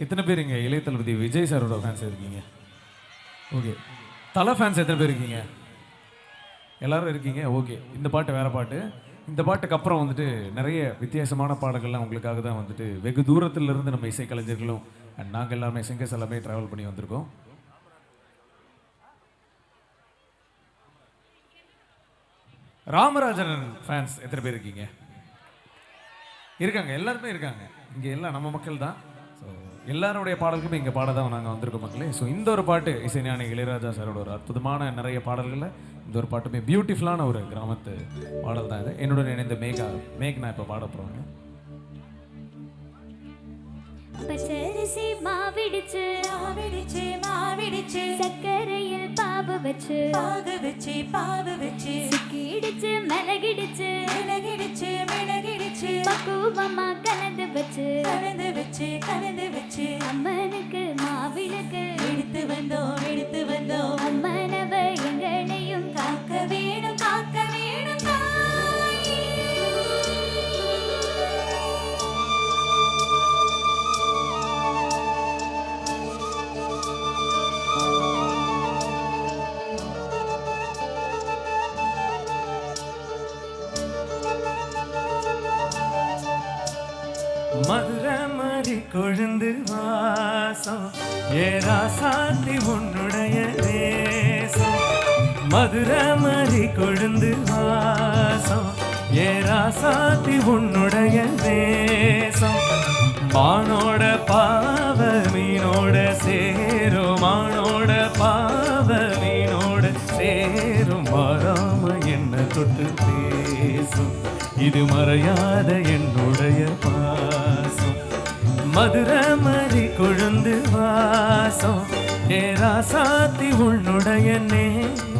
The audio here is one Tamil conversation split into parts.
எத்தனை பேர் இங்கே இளைய தளபதி விஜய் சாரோட ஃபேன்ஸ் இருக்கீங்க? ஓகே தலை ஃபேன்ஸ் எத்தனை பேர் இருக்கீங்க? எல்லாரும் இருக்கீங்க? ஓகே இந்த பாட்டு வேற பாட்டு. இந்த பாட்டுக்கு அப்புறம் வந்துட்டு நிறைய வித்தியாசமான பாடல்கள்லாம் உங்களுக்காக தான் வந்துட்டு வெகு தூரத்துலேருந்து இருந்து நம்ம இசைக்கலைஞர்களும் அண்ட் நாங்கள் எல்லாமே சிங்கர்ஸ் எல்லாமே ட்ராவல் பண்ணி வந்திருக்கோம். ராமராஜன் ஃபேன்ஸ் எத்தனை பேர் இருக்கீங்க? இருக்காங்க. எல்லாருமே இருக்காங்க. இங்கே எல்லாம் நம்ம மக்கள் தான். எல்லாருடைய பாடல்களுமே இங்கே பாட தான் நாங்கள் வந்திருக்கோம் மக்களே. ஸோ இந்த ஒரு பாட்டு இசைஞானி இளையராஜா சாரோட ஒரு அற்புதமான நிறைய பாடல்களில் இந்த ஒரு பாட்டுமே பியூட்டிஃபுல்லான ஒரு கிராமத்து பாடல் தான் இது. என்னுடன் இணைந்த மேகா மேக் நான் இப்போ பாட போகிறோங்க பச்சரிசி மாவிடிச்சு மாவிடிச்சு மாவிடிச்சு. சர்க்கரையில் பாவு வச்சு பாகு வச்சு பாவு வச்சு. சிக்கிடிச்சு மிளகிடிச்சு மிளகிடுச்சு மிளகிடுச்சு பக்குவமா கலந்து வச்சு கலந்து வச்சு கலந்து வச்சு அம்மனுக்கு மாவிளக்கு எடுத்து வந்தோம் எடுத்து வந்தோம் அம்மனவ எங்களையும் காக்க வேணும் காக்க வேணும் தாயே. கொழுந்து வாசம். ஏராசாத்தி உன்னுடைய தேசம். மதுரை மடி கொழுந்து வாசம். ஏராசாத்தி உன்னுடைய தேசம். மானோட பாவ மீனோட சேரும். மானோட பாவ மீனோட சேரும். மாறாம என்ன தொட்டு பேசும். இது மறையாத என்னுடைய பா மதுர மறி கொழுந்து வாசம். ஏ ராசாத்தி உன்னுடைய நேசம்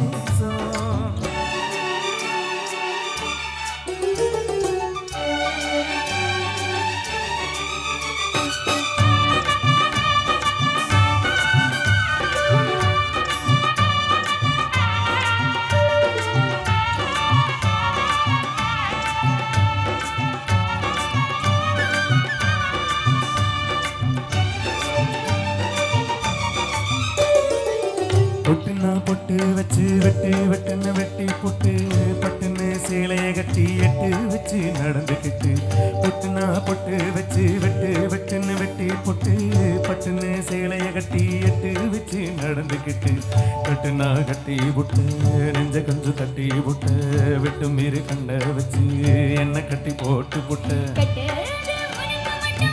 பொட்டு வச்சு வெட்டு வெட்டுன்னு வெட்டி பொட்டு பட்டுன்னு சேலைய கட்டி எட்டு வச்சு நடந்துக்கிட்டு பொட்டுனா பொட்டு வச்சு வெட்டு வெட்டுன்னு வெட்டி பொட்டு பட்டுன்னு சேலைய கட்டி எட்டு வச்சு நடந்துக்கிட்டு கட்டுனா கட்டி புட்டு நெஞ்ச கொஞ்சம் தட்டி புட்டு வெட்டு மீறி கண்ட வச்சு என்ன கட்டி போட்டு புட்டு. கட்டுறது உனக்கு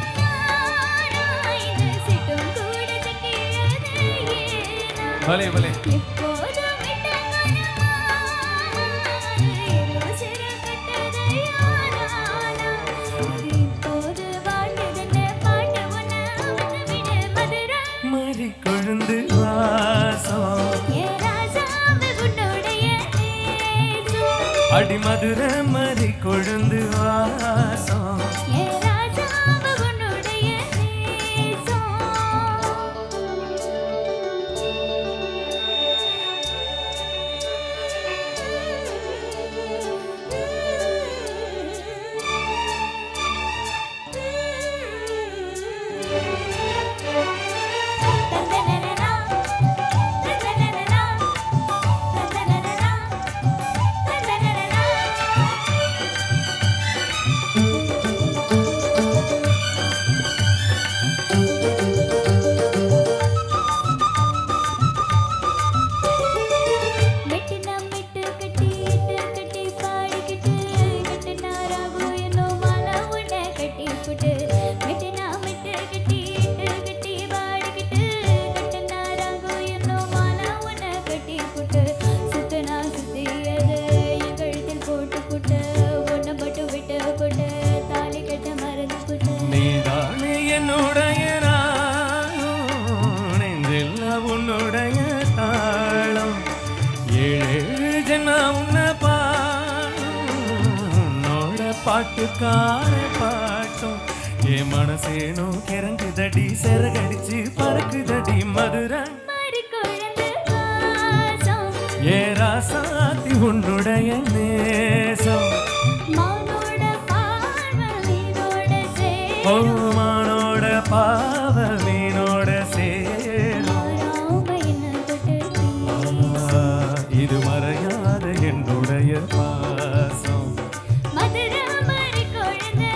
நேசம். அடி மதுரை மறி கொழுந்து நாளும் நெஞ்சில் உன்னுடைய தாளம். ஏழு ஜென்ம உன்னை உன்னோட பாட்டுக்கார பாட்டும். என் மனசேனோ கிறங்குதடி சிறகடிச்சு பறக்குதடி மதுரை ஏ ராசாத்தி உன்னுடைய நேசம். பார்வை நீரோட சேரும். இது மறையாத என்னுடைய பாசம். ஏ மாதிரி குழந்தை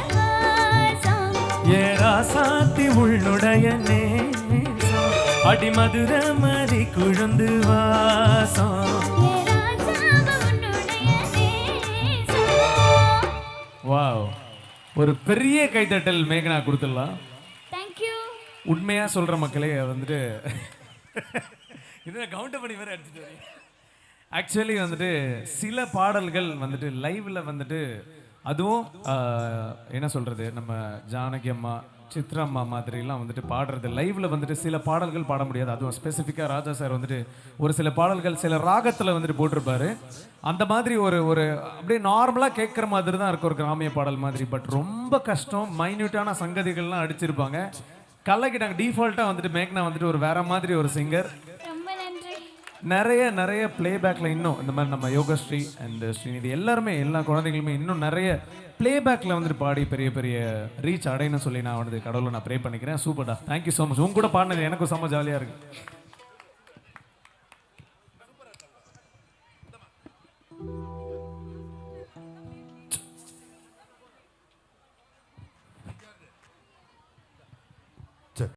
ஏராசாத்தி உள்னுடைய நேசம். அடி மதுர மதி குழந்து வாசம். வாவ். ஒரு பெரிய கைத்தட்டல் மேகனா கொடுத்துடலாம். உண்மையாக சொல்கிற மக்களே வந்துட்டு இதில் கவுண்ட் பண்ணி வேறு அடிச்சுட்டு ஆக்சுவலி வந்துட்டு சில பாடல்கள் வந்துட்டு லைவில் வந்துட்டு அதுவும் என்ன சொல்கிறது நம்ம ஜானகி அம்மா சித்ரம்மா மாதிரிலாம் வந்துட்டு பாடுறது. லைவில் வந்துட்டு சில பாடல்கள் பாட முடியாது. அதுவும் ஸ்பெசிஃபிக்காக ராஜா சார் வந்துட்டு ஒரு சில பாடல்கள் சில ராகத்தில் வந்துட்டு போட்டிருப்பாரு. அந்த மாதிரி ஒரு ஒரு அப்படியே நார்மலாக கேட்குற மாதிரி தான் இருக்கும் ஒரு கிராமிய பாடல் மாதிரி. பட் ரொம்ப கஷ்டம் மைன்யூட்டான சங்கதிகள்லாம் அடிச்சிருப்பாங்க. கலக்கிட்டாங்க டிஃபால்ட்டாக வந்துட்டு மேக்னா வந்துட்டு ஒரு வேற மாதிரி ஒரு சிங்கர் நிறைய நிறைய பிளேபேக்கில் இன்னும் இந்த மாதிரி நம்ம யோகஸ்ரீ அண்ட் ஸ்ரீநிதி எல்லாருமே எல்லா குழந்தைகளுமே இன்னும் நிறைய பிளேபேக்கில் வந்துட்டு பாடி பெரிய பெரிய ரீச் அடையணும்னு சொல்லி நான் வந்து கடவுளை நான் ப்ரே பண்ணிக்கிறேன். சூப்பர்டா தேங்க்யூ ஸோ மச் உங்க கூட பாடினது எனக்கும் செம்ம ஜாலியாக இருக்கு.